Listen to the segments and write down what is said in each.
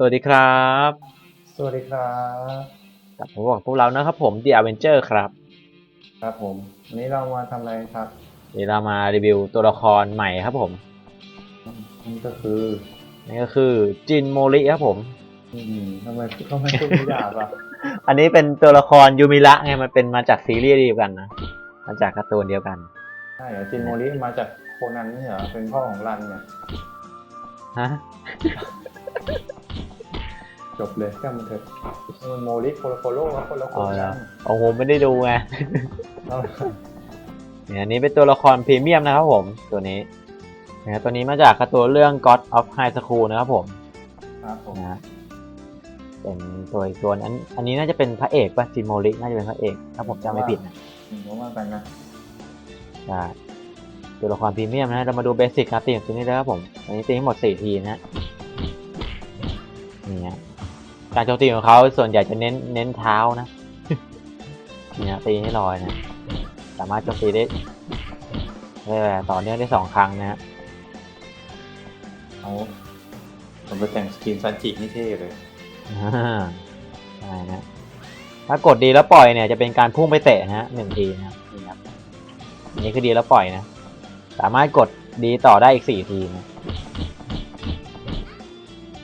สวัสดีครับ สวัสดีครับกลับมาพบกับพวกเรานะครับผม The Avenger ครับ ครับผมวันนี้เรามาทำอะไรครับ เดี๋ยวเรามารีวิวตัวละครใหม่ครับผมนี่ก็คือนั่นก็คือจินโมริครับผม อืมทำไมทำไมพูดไม่หยาบอะอันนี้เป็นตัวละครยูมิระไงมันเป็นมาจากซีรีส์เดียวกันนะมาจากการ์ตูนเดียวกัน ใช่เหรอจินโมริมาจากโคนันนี่เหรอเป็นพ่อของรันเนี่ยฮะ จบเลยก็มันเถอะมันโมริโคโลโคโลแล้วคนละคอ๋อนแล้วกันโอ้โหไม่ได้ดูไงเอาเนี่ยอันนี้เป็นตัวละครพรีเมียมนะครับผมตัวนี้นะตัวนี้มาจากการ์ตูนเรื่อง God of High School นะครับผมครับผมนะเป็นตัวอีกตัวอันอันนี้น่าจะเป็นพระเอกป่ะจินโมริน่าจะเป็นพระเอกถ้าผมจำไม่ผิดนะอืมผมว่ากันนะใช่ตัวละครพรีเมียมนะเรามาดูเบสิกการตีของตัวนี้เลยครับผมอันนี้ตีทั้งหมดสี่ทีนะฮะนี่ฮะ การโจมตีของเขาส่วนใหญ่จะเน้นเน้นเท้านะนี่ฮะตีให้ลอยนะ สามารถโจมตีได้ได้แบบต่อเนื่องได้สองครั้งนะฮะเอาผมไปแต่งสกินซันจินี่เท่เลยอ่าใช่นะถ้ากดดีแล้วปล่อยเนี่ยจะเป็นการพุ่งไปเตะนะฮะหนึ่งทีนะครับนี่ครับอันนี้คือดีแล้วปล่อยนะ สามารถกดดีต่อได้อีกสี่ทีนะ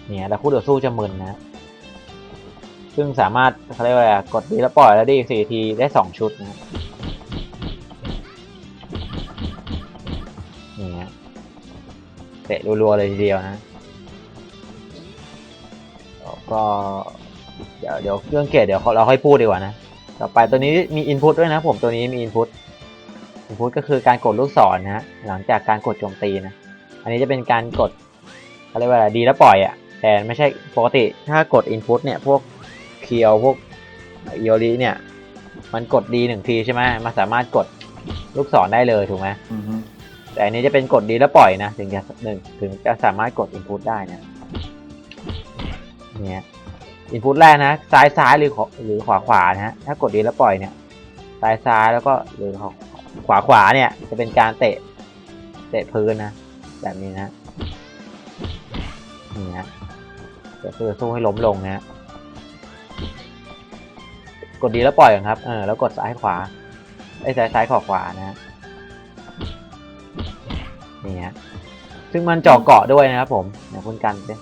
เนี่ยแล้วคู่ต่อสู้จะมึนนะ ซึ่งสามารถเขาเรียกว่าอะไรกดดีแล้วปล่อยแล้วได้อีกสี่ทีได้สองชุดนะนี่ฮะเตะรัวๆเลยทีเดียวนะก็เดี๋ยวเดี๋ยวเครื่องเกตเดี๋ยวเราค่อยพูดดีกว่านะ ต่อไปตัวนี้มีอินพุตด้วยนะผมตัวนี้มีอินพุตอินพุตก็คือการกดลูกศรนะฮะหลังจากการกดโจมตีนะ อันนี้จะเป็นการกดเขาเรียกว่าอะไรดีแล้วปล่อยอะ่ะแต่ไม่ใช่ปกติถ้ากดอินพุตเนี่ย พวก เคียวพวกอิโอริเนี่ย มันกดดีหนึ่งทีใช่ไหมมันสามารถกดลูกศรได้เลยถูกไหมอือฮึแต่อันนี้จะเป็นกดดีแล้วปล่อยนะถึงจะหนึ่งถึงจะสามารถกด input ได้นะเนี่ย input แรกนะ ซ้ายซ้ายหรือขวาหรือขวาขวานะฮะถ้ากดดีแล้วปล่อยเนี่ย ซ้ายซ้ายแล้วก็หรือขวาขวาเนี่ย จะเป็นการเตะ เตะพื้นนะ แบบนี้นะนี่ฮะจะคือสู้ให้ล้มลงนะฮะ กดดีแล้วปล่อยก่อนครับ เออ แล้วกดซ้ายขวา ไอ้ยซ้ายซ้ายขวาขวานะฮะนี่ฮะ ซึ่งมันเจาะเกาะด้วยนะครับผมเดี๋ยวคุณกันสิ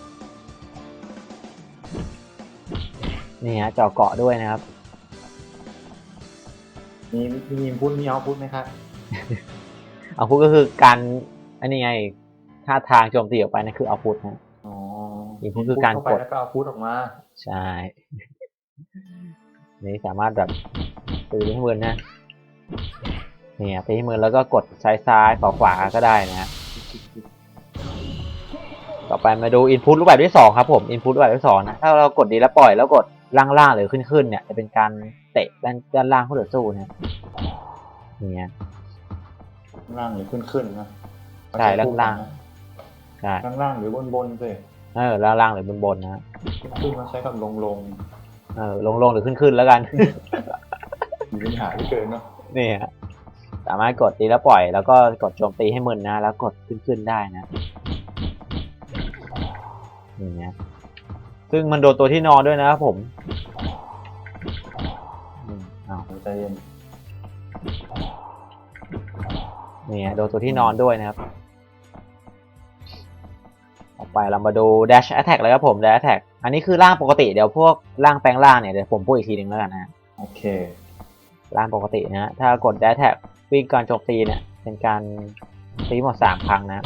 นี่ฮะเจาะเกาะด้วยนะครับ มีมีอินพุตมีเอาพุตไหมครับ เอาพุทก็คือการ อันนี้ไงท่าทางโจมตีออกไปนั่นคือเอาพุทนะอ๋อ input คือการกดเข้ไปแล้วก็เอาพุตออกมา ใช่ นี่สามารถแบบตีให้มือนะเนี่ยตีให้มือแล้วก็กดซ้ายซ้ายขวาขวาก็ได้นะฮะต่อไปมาดู input รูปแบบที่สองครับผม input รูปแบบที่สองนะถ้าเรากดดีแล้วปล่อยแล้วกดล่างล่างๆหรือขึ้นขึ้นๆเนี่ยจะเป็นการเตะด้านด้านล่างคู่ต่อสู้นะเนี่ยล่างหรือขึ้นขึ้นๆนะใช่ล่างล่างใช่ล่างล่างหรือบนบนๆสิเออล่างล่างๆหรือบนบนๆนะขึ้นมาใช้กับลงลง เออลงลงๆหรือขึ้นขึ้นๆแล้วกัน มีปัญหาที่เกินเนาะนี่ฮะสามารถกดตีแล้วปล่อย แล้วก็กดโจมตีให้มึนนะ แล้วกดขึ้นขึ้นๆได้นะนี่นะซึ่งมันโดนตัวที่นอนด้วยนะครับผมอืมเอาใจเย็นนี่ฮะโดนตัวที่นอนด้วยนะครับต่อ ไปเรามาดู dash attack เลยครับผม dash attack อันนี้คือร่างปกติเดี๋ยวพวกร่างแปลงร่างเนี่ยเดี๋ยวผมพูดอีกทีหนึ่งแล้วกันนะโอเคร่างปกตินะฮะถ้ากด dash attack วิ่งการโจมตีเนี่ยเป็นการตีหมดสามครั้งนะ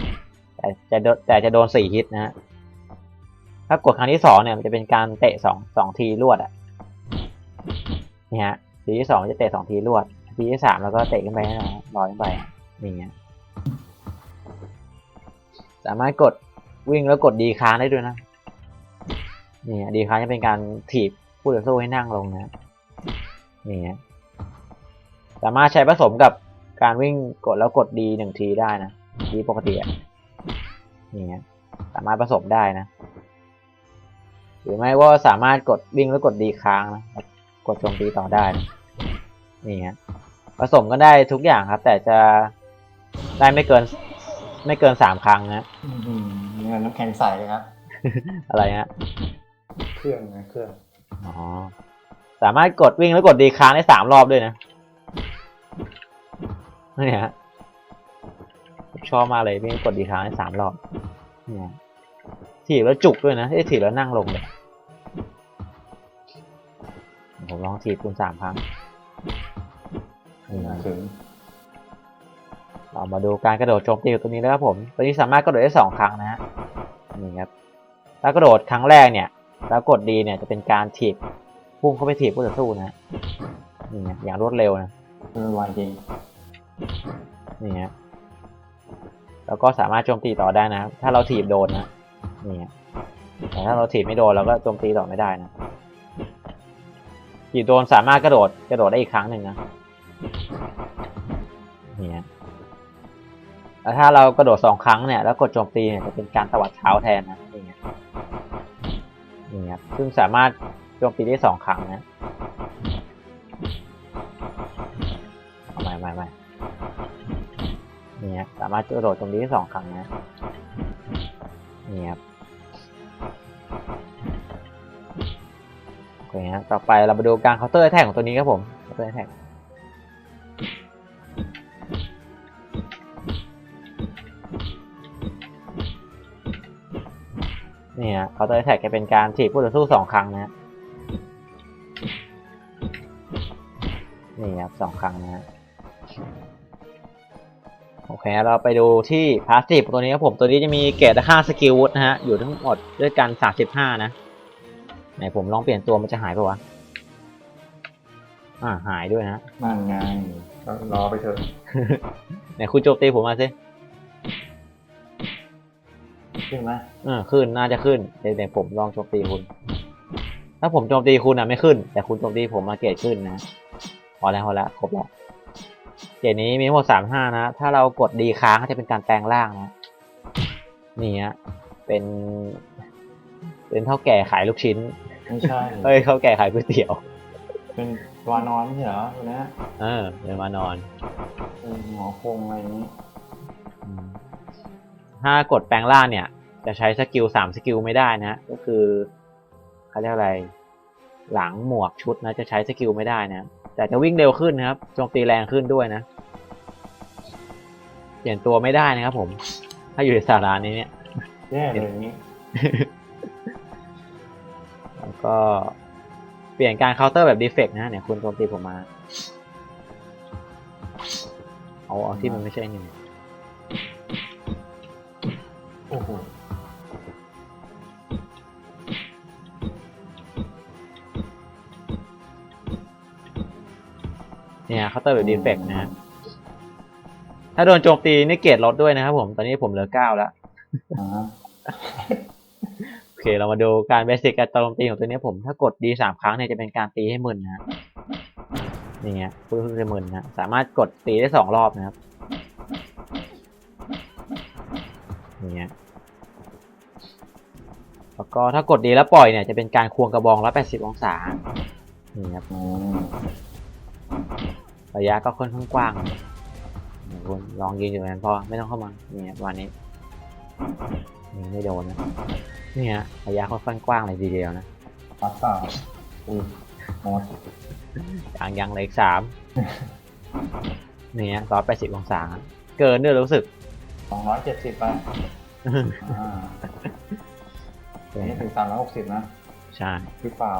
แต่จะโดนแต่จะโดนสี่ฮิตนะฮะถ้ากดครั้งที่สองเนี่ยมันจะเป็นการเตะสองสองทีรวดอะนี่ฮะทีที่สองจะเตะสองทีรวด ทีที่สามแล้วก็เตะขึ้นไปให้นะลอยขึ้นไปนี่ฮะสามารถกด วิ่งแล้วกดดีค้างได้ด้วยนะนี่ฮะดีค้างจะเป็นการถีบผู้ต่อสู้ให้นั่งลงนะนี่ฮะสามารถใช้ผสมกับการวิ่งกดแล้วกดดีหนึ่งทีได้นะดีปกตินี่ฮะสามารถผสมได้นะหรือไม่ว่าสามารถกดวิ่งแล้วกดดีค้างนะกดโจมตีต่อได้นะนี่ฮะผสมก็ได้ทุกอย่างครับ แต่จะได้ไม่เกิน ไม่เกินสามครั้งนะ อืมงั้นน้ำแข็งใสเลยครับ อะไรฮะ เครื่องนะเครื่อง อ๋อ สามารถกดวิ่งแล้วกดดีค้างได้สามรอบด้วยนะเนี่ยฮะผมชอบมากเลยวิ่งกดดีค้างได้สามรอบเนี่ยถีบแล้วจุกด้วยนะที่ถีบแล้วนั่งลงเลยผมลองถีบคุณสามครั้งนี่นะนะถึง เรามาดูการกระโดดโจมตีของตัวนี้แล้วครับผม ตัวนี้สามารถกระโดดได้สองครั้งนะฮะนี่ครับถ้ากระโดดครั้งแรกเนี่ย แล้วกดดีเนี่ยจะเป็นการถีบพุ่งเข้าไปถีบผู้ต่อสู้นะฮะนี่ไงอย่างรวดเร็วนะเออไวจริงนี่ฮะแล้วก็สามารถโจมตีต่อได้นะ ถ้าเราถีบโดนนะนี่ฮะแต่ถ้าเราถีบไม่โดนเราก็โจมตีต่อไม่ได้นะถีบโดนสามารถกระโดดกระโดดได้อีกครั้งหนึ่งนะนี่ฮะ แล้วถ้าเรากระโดดสองครั้งเนี่ยแล้วกดโจมตีเนี่ยจะเป็นการตวัดเท้าแทนนะนี่ฮะนี่ครับซึ่งสามารถโจมตีได้สองครั้งนะไม่ไม่ไม่นี่ครับสามารถกระโดดตรงนี้ได้สองครั้งนะนี่ครับโอเคฮะต่อไปเรามาดูการเคาน์เตอร์แท็กของตัวนี้ครับผมเคาน์เตอร์แท็ก เคาน์เตอร์แท็กจะเป็นการถีบผู้ต่อสู้สองครั้งนะนี่ครับสองครั้งนะฮะโอเคเราไปดูที่พาสซีฟตัวนี้ครับผมตัวนี้จะมีเกรดค่าสกิลวุฒนะฮะอยู่ทั้งหมดด้วยกัน35นะไหนผมลองเปลี่ยนตัวมันจะหายปะวะอ่าหายด้วยนะนั่นไงก็รอไปเถอะ ไหนคุณโจมตีผมมาสิ ขึ้นไหมเออขึ้นน่าจะขึ้นเดี๋ยวเดี๋ยวผมลองโจมตีคุณ ถ้าผมโจมตีคุณอะไม่ขึ้น แต่คุณโจมตีผมมาเกรดขึ้นนะพอแล้วพอแล้วครบแล้วเกรดนี้มีทั้งหมดสามห้านะ ถ้าเรากดดีค้างก็จะเป็นการแปลงร่างนะนี่ฮะเป็น เป็นเท่าแก่ขายลูกชิ้นไม่ใช่เฮ้ยเท่าแก่ขายก๋วยเตี๋ยว เป็นวานอนไม่ใช่เหรอตัวเนี้ยเออเดินมานอนเออหมอคงอะไรอย่างนี้อืม ถ้ากดแปลงร่างเนี่ย จะใช้สกิลสามสกิลไม่ได้นะ ก็คือเขาเรียกอะไร หลังหมวกชุดนะ จะใช้สกิลไม่ได้นะ แต่จะวิ่งเร็วขึ้นนะครับโจมตีแรงขึ้นด้วยนะ เปลี่ยนตัวไม่ได้นะครับผม ถ้าอยู่ในสารานี้เนี่ยแย่เลยอย่างนี้แล้วก็เปลี่ยนการเคาน์เตอร์แบบดีเฟกต์นะเนี่ยคุณโจมตีผมมา เอาเอาที่มันไม่ใช่หนึ่งาน์เตอร์แบบดีเฟกต์นะฮะถ้าโดนโจมตีนี่เกรดลดด้วยนะครับผมตอนนี้ผมเหลือเก้าแล้วอ่าฮะโอเคเรามาดูการเบสิกการโจมตีของตัวนี้ผมถ้ากดดีสามครั้งเนี่ยจะเป็นการตีให้มึนนะฮะนี่ไงพูดจะมึนนะสามารถกดตีได้สองรอบนะครับนี่ไงแล้วก็ถ้ากดดีแล้วปล่อยเนี่ยจะเป็นการควงกระบอง180องศานี่ครับอืม ระยะก็ค่อนข้างกว้างเดี๋ยวคุณลองยืนอยู่ตรงนั้นพอไม่ต้องเข้ามานี่ครับวันนี้นี่ไม่โดนนะนี่ฮะระยะค่อนข้างกว้างเลยทีเดียวนะปัสสาวอุ้ยหมดยังยังเหลยสามนี่ฮะร้อยแปดสิบองศา เกินด้วยรู้สึกสองร้อยเจ็ดสิบไปอ่าอันนี้ถึงสามร้อยหกสิบนะ ใช่หรือเปล่า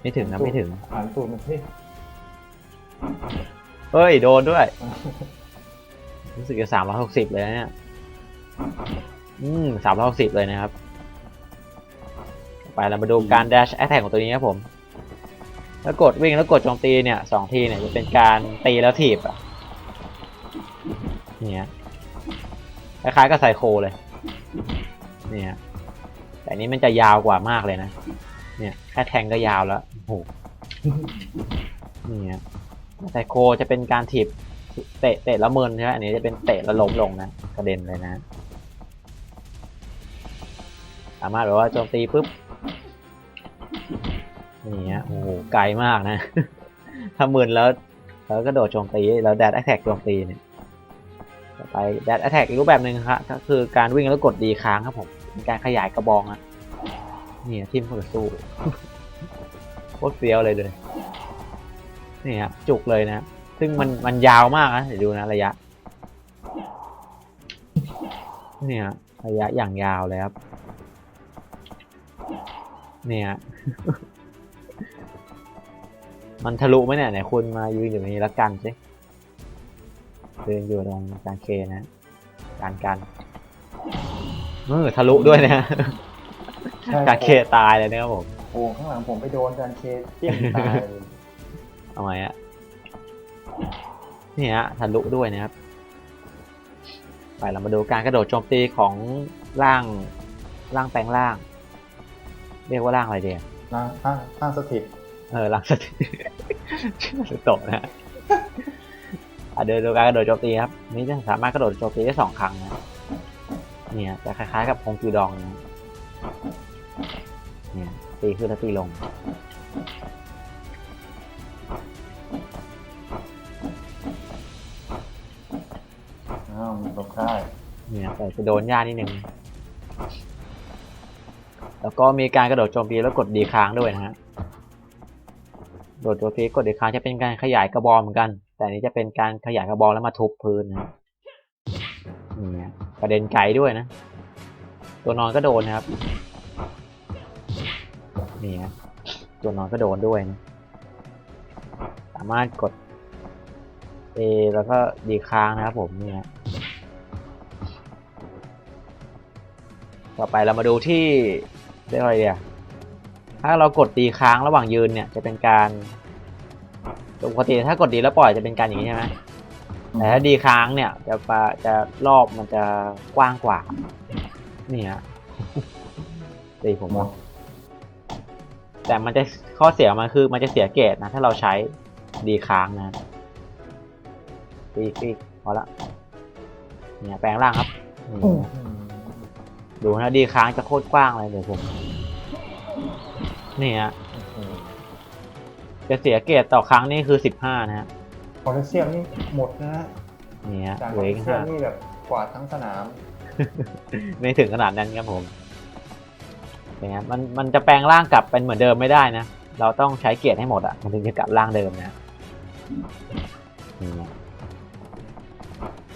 ไม่ถึงนะ ไม่ถึงหันตูดมาสิ เฮ้ย โดนด้วย รู้สึกจะสามร้อยหกสิบเลยนะเนี่ยอืมสามร้อยหกสิบเลยนะครับ ไปเรามาดูการ dash attack ของตัวนี้ครับผม แล้วกดวิ่งแล้วกดโจมตีเนี่ยสองทีเนี่ยจะเป็นการตีแล้วถีบอะเนี่ยคล้ายๆกับไซโคเลย เนี่ย แต่อันนี้มันจะยาวกว่ามากเลยนะ เนี่ย แค่แทงก็ยาวแล้วโอ้โหเนี่ย ไซโคจะเป็นการถีบเตะเตะแล้วเมินใช่ไหมอันนี้จะเป็นเตะแล้วล้มลงนะกระเด็นเลยนะ สามารถแบบว่าโจมตีปุ๊บนี่ฮะโอ้โหไกลมากนะ ถ้ามึนแล้ว แล้วก็โดดโจมตีแล้วแดดแอ t แทกโจมตีเนี่ยไปแดดแอ t แทกอีกรูปแบบหนึ่งครับก็คือการวิ่งแล้วกดดีค้างครับผมเป็นการขยายกระบองนะเนี่ทีมคู่ต่อสู้โคตรเฟี้ยวเลยเลย นี่ฮะจุกเลยนะซึ่งมันมันยาวมากนะเดี๋ยวดูนะระยะเนี่ยระยะอย่างยาวเลยครับ เนี่ย มันทะลุไหมเนี่ยไหนคุณมายืนอยู่ตรงนี้แล้วกันสิยืนอยู่ตรงกลางเคนะการกันมือทะลุด้วยนะใช่กางเคตายเลยนะครับผมโอ้ข้างหลังผมไปโดนการเคเตี้ยงตาย ทำไมอะนี่ฮะทะลุด้วยนะครับ ไปเรามาดูการกระโดดโจมตีของร่างร่างแปลงร่าง เรียกว่าร่างอะไรเดียนะห้างห้างสถิตเออร่างสติชื่อสุโตะนะฮะอะเดินดูการกระโดดโจมตีครับนี่จะสามารถกระโดดโจมตีได้สองครั้งนะเนี่ยจะคล้ายๆกับฮงกิวดองนะเนี่ยตีขึ้นแล้วตีลง แต่จะโดนยากนิดนึง แล้วก็มีการกระโดดโจมตีแล้วกดดีค้างด้วยนะฮะโดดโจมตีกดดีค้างจะเป็นการขยายกระบอกเหมือนกัน แต่นี้จะเป็นการขยายกระบอกแล้วมาทุบพื้นนะนี่ประเด็นไกลด้วยนะ ตัวนอนก็โดนนะครับนี่ฮะตัวนอนก็โดนด้วยนะสามารถกด A แล้วก็ดีค้างนะครับผมเนี่ย ต่อไปเรามาดูที่เรียกอะไรเดียถ้าเรากดตีค้างระหว่างยืนเนี่ยจะเป็นการปกติถ้ากดดีแล้วปล่อยจะเป็นการอย่างนี้ใช่ไหมแต่ถ้าดีค้างเนี่ยจะปะจะรอบมันจะกว้างกว่า นี่ฮะตีผมว่าแต่มันจะข้อเสียมันคือมันจะเสียเกรดนะ ถ้าเราใช้ดีค้างนะตีอีกพอละเนี่ยแปลงร่างครับ ดูนะดีค้างจะโคตรกว้างเลยเดี๋ยวผมนี่ฮะอืมจะเสียเกรดต่อครั้งนี่คือสิบห้านะฮะโพแทสเซียมนี่หมดนะฮะนี่ฮะจากเหโพลือแทอีสกเซียห้ามนี่แบบกวาดทั้งสนาม ไม่ถึงขนาดนั้นครับผมเนี่ยฮะมันมันจะแปลงร่างกลับเป็นเหมือนเดิมไม่ได้นะ เราต้องใช้เกียรติให้หมดอะมันถึงจะกลับร่างเดิมนะนี่ฮะ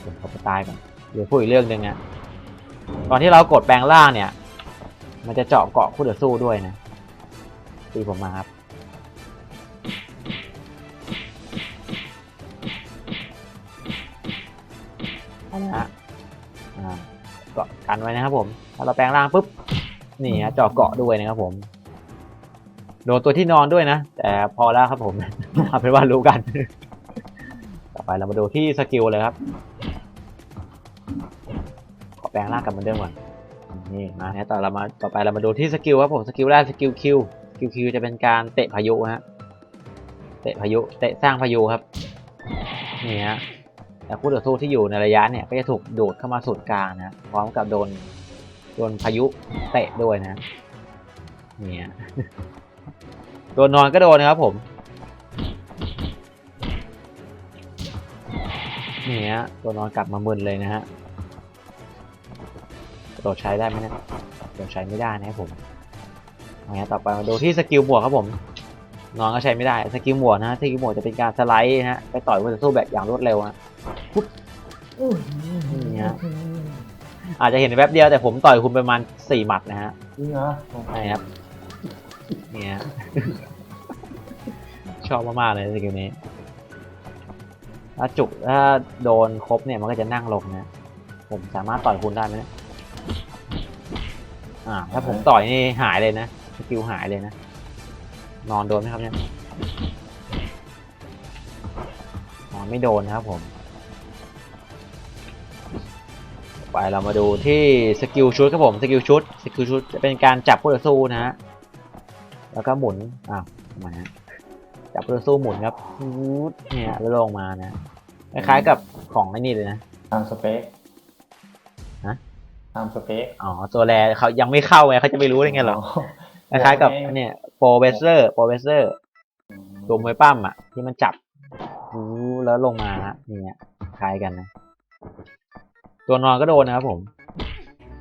เดี๋ยวเขาไปตายก่อนเดี๋ยวพูดอีกเรื่องหนึ่งอะ ตอนที่เรากดแปลงร่างเนี่ย มันจะเจาะเกาะคู่ต่อสู้ด้วยนะตีผมมาครับนะฮะอ่าเกาะกันไว้นะครับผมถ้าเราแปลงร่างปุ๊บนี่ฮะเจาะเกาะด้วยนะครับผมโดนตัวที่นอนด้วยนะ แต่พอแล้วครับผมเอาเป็นว่ารู้กัน ต่อไปเรามาดูที่สกิลเลยครับขอ แปลงร่างกลับมือนเดิมก่อนนี่มาเนี่ยต่อเรามาต่อไปเรามาดูที่สกิลครับผมสกิลแรกสกิลคิวสกิลคิวจะเป็นการเตะพายุฮะเตะพายุเตะสร้างพายุครับนี่ฮะแต่คู่ต่อสู้ที่อยู่ในระยะเนี่ยก็จะถูกดูดเข้ามาศูนย์กลางนะพร้อมกับโดนโดนพายุเตะด้วยนะเนี่ยโดนนอนก็โดนนะครับผมนี่ฮะตัวนอนกลับมามึนเลยนะฮะ โดดใช้ได้ไหมเนะกระโดดใช้ไม่ได้นะครับผมเอางี้ต่อไปมาดูที่สกิลบวกครับผมนอนก็ใช้ไม่ได้สกิลบวกนะสกิลบวกจะเป็นการสไลด์นะฮะไปต่อยคู่ต่อสู้แบบอย่างรวดเร็วนะนี่ฮะอาจจะเห็นแวบเดียวแต่ผมต่อยคุณประมาณสี่หมัดนะฮะจริงเหรอใช่ครับเนี่ยชอบมากๆเลยสกิลนี้ถ้าจุกถ้าโดนครบเนี่ยมันก็จะนั่งลงนะ ผมสามารถต่อยคุณได้ไหมเนี่ย อ่า ถ้าผมต่อยนี่หายเลยนะสกิลหายเลยนะ นอนโดนไหมครับเนี่ยนอนไม่โดนนะครับผม ไปเรามาดูที่สกิลชุดครับผม สกิลชุด สกิลชุดจะเป็นการจับผู้ต่อสู้นะฮะ แล้วก็หมุน อ้าวมาฮะจับผู้ต่อสู้หมุนครับเนี่ยแล้วลงมานะ คล้ายๆกับของไอ้นี่เลยนะ ตามสเปค ตามสเปคอ๋อตัวแรเขายังไม่เข้าไงเขาจะไม่รู้ได้ไงหรอคล้ายๆกับอันเนี่ยโปรเบเซอร์โปรเบเซอร์ตัวมวยปั้มอะ ที่มันจับวูดแล้วลงมาฮะเนี่ยคล้ายกันนะ ตัวนอนก็โดนนะครับผม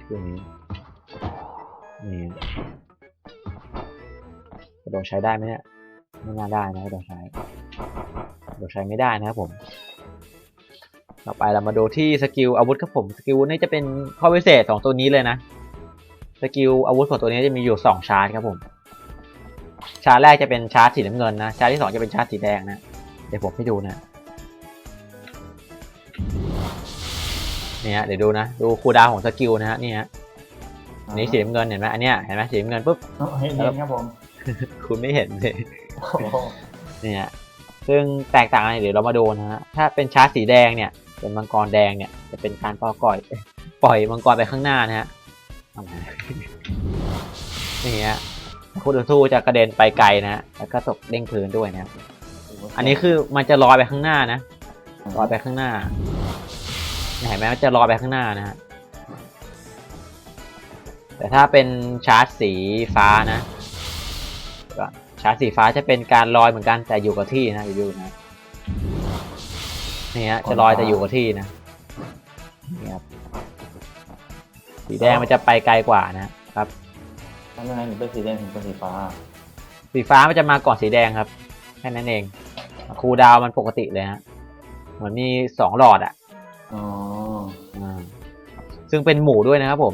ตัวนี้นี่โดดใช้ได้ไหมเนี่ยไม่น่าได้นะโดดใช้โดดใช้ไม่ได้นะครับผม ต่อไปเรามาดูที่สกิลอาวุธครับผมสกิลอาวุธนี่จะเป็นข้อพิเศษของตัวนี้เลยนะสกิลอาวุธของตัวนี้จะมีอยู่สองชาร์จครับผมชาร์จแรกจะเป็นชาร์จสีน้ำเงินนะชาร์จที่สองจะเป็นชาร์จสีแดงนะเดี๋ยวผมให้ดูนะเนี่ยเดี๋ยวดูนะดูคูลดาวน์ของสกิลนะฮะนี่ฮะอันนี้สีน้ำเงินเห็นไหมอันเนี้ยเห็นไหมสีน้ำเงินปุ๊บอ๋อเห็นเห็นครับผมคุณไม่เห็นเลยโอ้โหเนี่ยซึ่งแตกต่างกันเดี๋ยวเรามาดูนะฮะถ้าเป็นชาร์จสีแดงเนี่ย เป็นมังกรแดงเนี่ยจะเป็นการปล่อยปล่อย ปล่อยมังกรไปข้างหน้านะฮะนี่ฮะคู่ต่อสู้จะกระเด็นไปไกลนะฮะแล้วก็ตกเด้งพื้นด้วยนะอันนี้คือมันจะลอยไปข้างหน้านะลอยไปข้างหน้าเห็นไหมมันจะลอยไปข้างหน้านะฮะแต่ถ้าเป็นชาร์จสีฟ้านะชาร์จสีฟ้าจะเป็นการลอยเหมือนกันแต่อยู่กับที่นะอยู่นะ นี่ฮะจะลอยแต่อยู่กับที่นะนี่ครับสีแดงมันจะไปไกลกว่านะครับทำยังไงถึงเป็นสีแดงถึงเป็นสีฟ้า สีฟ้ามันจะมาก่อนสีแดงครับแค่นั้นเองคูลดาวน์มันปกติเลยฮะเหมือนมีสองหลอดอะอ๋ออ่าซึ่งเป็นหมูด้วยนะครับผม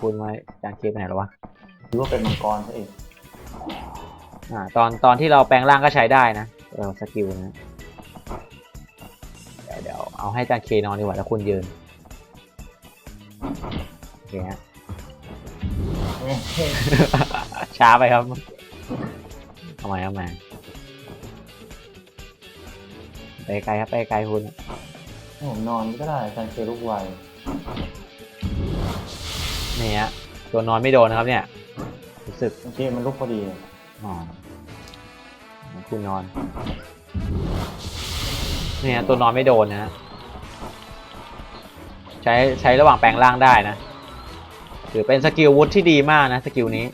คุณมาจานเคไปไหนแล้ววะหรือว่าเป็นมังกรซะอีกอ่าตอนตอนที่เราแปลงร่างก็ใช้ได้นะเออสกิลนะ เดี๋ยวเดี๋ยวเอาให้จานเคนอนดีกว่าแล้วคุณยืนโอเคฮะ ช้าไปครับทำไมทำไมไปไกลครับไปไกลคุณผมนอนก็ได้การเคลูกไวนี่ฮะตัวนอนไม่โดนนะครับ เนี่ยรู้สึกเมื่อกี้มันลุกพอดีอ๋อคุณนอนเนี่ยตัวนอนไม่โดนนะฮะ ใช้ใช้ระหว่างแปลงร่างได้นะถือเป็นสกิลวุฒที่ดีมากนะสกิลนี้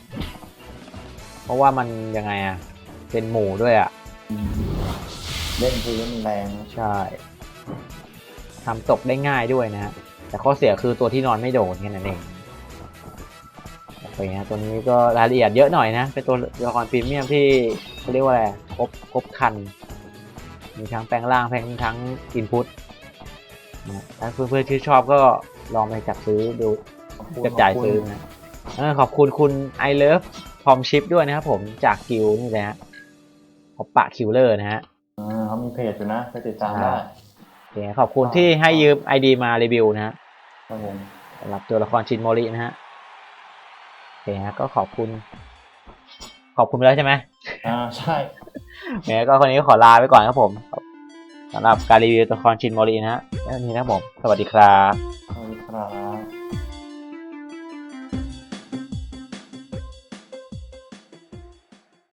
เพราะว่ามันยังไงอะเป็นหมู่ด้วยอะเล่นพื้นแรงใช่ทำตกได้ง่ายด้วยนะฮะแต่ข้อเสียคือตัวที่นอนไม่โดนแค่นั้นเองโอเคฮะตัวนี้ก็รายละเอียดเยอะหน่อยนะ เป็นตัวละครพรีเมียมที่เขาเรียกว่าอะไรครบครบครัน มีทั้งแปลงร่างแปลงทั้งอินพุตนะ ถ้าเพื่อนๆที่ชอบก็ลองไปจับซื้อดูขอบคุณจับจ่ายซื้อนะเออขอบคุณคุณ I love พรอมชิปด้วยนะครับผมจากกิวนี่แหละฮะพบปะคิวเลอร์นะฮะอ่าเขามีเพจอยู่นะไปติดตามได้โอเคขอบคุณที่ให้ยืม ID มารีวิวนะฮะครับผมสำหรับตัวละครชินโมรินะฮะโอเคฮะก็ขอบคุณ ขอบคุณไปแล้วใช่ไหมอ่าใช่แหมก็คนนี้ก็ขอลาไปก่อนครับผม สำหรับการรีวิวตัวละครชินโมรินะฮะแล้วนี้นะผม สวัสดีครับ สวัสดีครับ